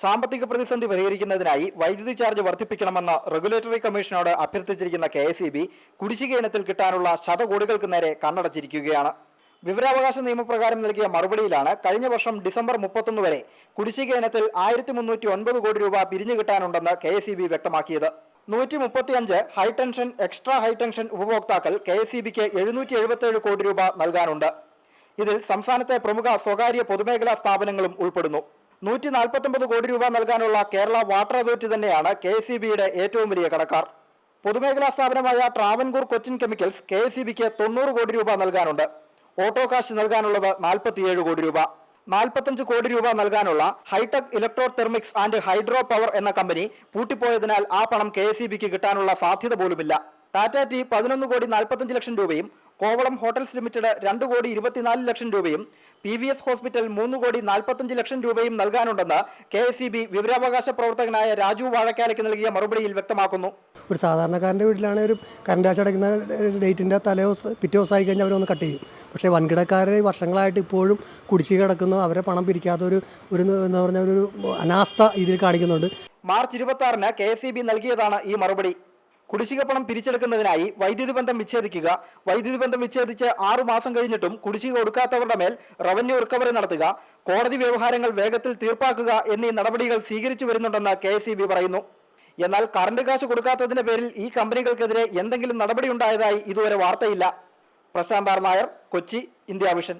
സാമ്പത്തിക പ്രതിസന്ധി പരിഹരിക്കുന്നതിനായി വൈദ്യുതി ചാർജ് വർദ്ധിപ്പിക്കണമെന്ന് റെഗുലേറ്ററി കമ്മീഷനോട് അഭ്യർത്ഥിച്ചിരിക്കുന്ന കെ എസ് ഇ ബി കുടിശ്ശിക ഇനത്തിൽ കിട്ടാനുള്ള ശതകോടികൾക്ക് നേരെ കണ്ണടച്ചിരിക്കുകയാണ്. വിവരാവകാശ നിയമപ്രകാരം നൽകിയ മറുപടിയിലാണ് കഴിഞ്ഞ വർഷം ഡിസംബർ മുപ്പത്തൊന്ന് വരെ കുടിശ്ശിക ഇനത്തിൽ ആയിരത്തി മുന്നൂറ്റി ഒൻപത് കോടി രൂപ പിരിഞ്ഞു കിട്ടാനുണ്ടെന്ന് കെ എസ് ഇ ബി വ്യക്തമാക്കിയത്. നൂറ്റി മുപ്പത്തിയഞ്ച് high tension extra high tension ഉപഭോക്താക്കൾ കെ എസ് ഇ ബിക്ക് എഴുന്നൂറ്റി എഴുപത്തേഴ് കോടി രൂപ നൽകാനുണ്ട്. ഇതിൽ സംസ്ഥാനത്തെ പ്രമുഖ സ്വകാര്യ പൊതുമേഖലാ സ്ഥാപനങ്ങളും ഉൾപ്പെടുന്നു. നൂറ്റി നാൽപ്പത്തൊമ്പത് കോടി രൂപ നൽകാനുള്ള കേരള വാട്ടർ അതോറിറ്റി തന്നെയാണ് കെ സി ബിയുടെ ഏറ്റവും വലിയ കടക്കാർ. പൊതുമേഖലാ സ്ഥാപനമായ Travancore Cochin chemicals K S C ബിക്ക് തൊണ്ണൂറ് കോടി രൂപ നൽകാനുണ്ട്. ഓട്ടോ കാശ് നൽകാനുള്ളത് നാൽപ്പത്തിയേഴ് കോടി രൂപ. നാൽപ്പത്തഞ്ച് കോടി രൂപ നൽകാനുള്ള hitech electro thermics and hydro power എന്ന കമ്പനി പൂട്ടിപ്പോയതിനാൽ ആ പണം കെ എസ് ഇ ബിക്ക് കിട്ടാനുള്ള സാധ്യത പോലുമില്ല. ടാറ്റ ടി പതിനൊന്ന് കോടി നാൽപ്പത്തഞ്ച് ലക്ഷം രൂപയും കോവളം ഹോട്ടൽസ് ലിമിറ്റഡ് രണ്ട് കോടി ഇരുപത്തിനാല് ലക്ഷം രൂപയും പി വി എസ് ഹോസ്പിറ്റൽ മൂന്ന് കോടി നാൽപ്പത്തഞ്ച് ലക്ഷം രൂപയും നൽകാനുണ്ടെന്ന് കെ എസ് ഇ ബി വിവരാവകാശ പ്രവർത്തകനായ രാജു വാഴക്കാലയ്ക്ക് നൽകിയ മറുപടിയിൽ വ്യക്തമാക്കുന്നു. ഒരു സാധാരണക്കാരന്റെ വീട്ടിലാണ് ഒരു കറണ്ട് കാശ് അടയ്ക്കുന്ന ഡേറ്റിന്റെ തലേ പിറ്റേ ദിവസമായി കഴിഞ്ഞാൽ അവരൊന്ന് കട്ട് ചെയ്യും. പക്ഷേ വൻകിടക്കാരെ വർഷങ്ങളായിട്ട് ഇപ്പോഴും കുടിശ്ശിക കിടക്കുന്നു അവരെ പണം പിരിക്കാത്ത ഒരു ഒരു എന്താ പറഞ്ഞ ഒരു അനാസ്ഥ ഇതിൽ കാണിക്കുന്നുണ്ട്. മാർച്ച് ഇരുപത്തി ആറിന് കെ എസ് ഇ ബി നൽകിയതാണ് ഈ മറുപടി. കുടിശ്ശിക പണം പിരിച്ചെടുക്കുന്നതിനായി വൈദ്യുതി ബന്ധം വിച്ഛേദിക്കുക. വൈദ്യുതി ബന്ധം വിച്ഛേദിച്ച് ആറു മാസം കഴിഞ്ഞിട്ടും കുടിശ്ശിക കൊടുക്കാത്തവരുടെ മേൽ റവന്യൂ റിക്കവറി നടത്തുക കോടതി വ്യവഹാരങ്ങൾ വേഗത്തിൽ തീർപ്പാക്കുക എന്നീ നടപടികൾ സ്വീകരിച്ചു വരുന്നുണ്ടെന്ന് കെ പറയുന്നു. എന്നാൽ കറണ്ട് കാശ് കൊടുക്കാത്തതിന്റെ പേരിൽ ഈ കമ്പനികൾക്കെതിരെ എന്തെങ്കിലും നടപടി ഉണ്ടായതായി ഇതുവരെ വാർത്തയില്ല. Prashanth Nair Kochi India vision.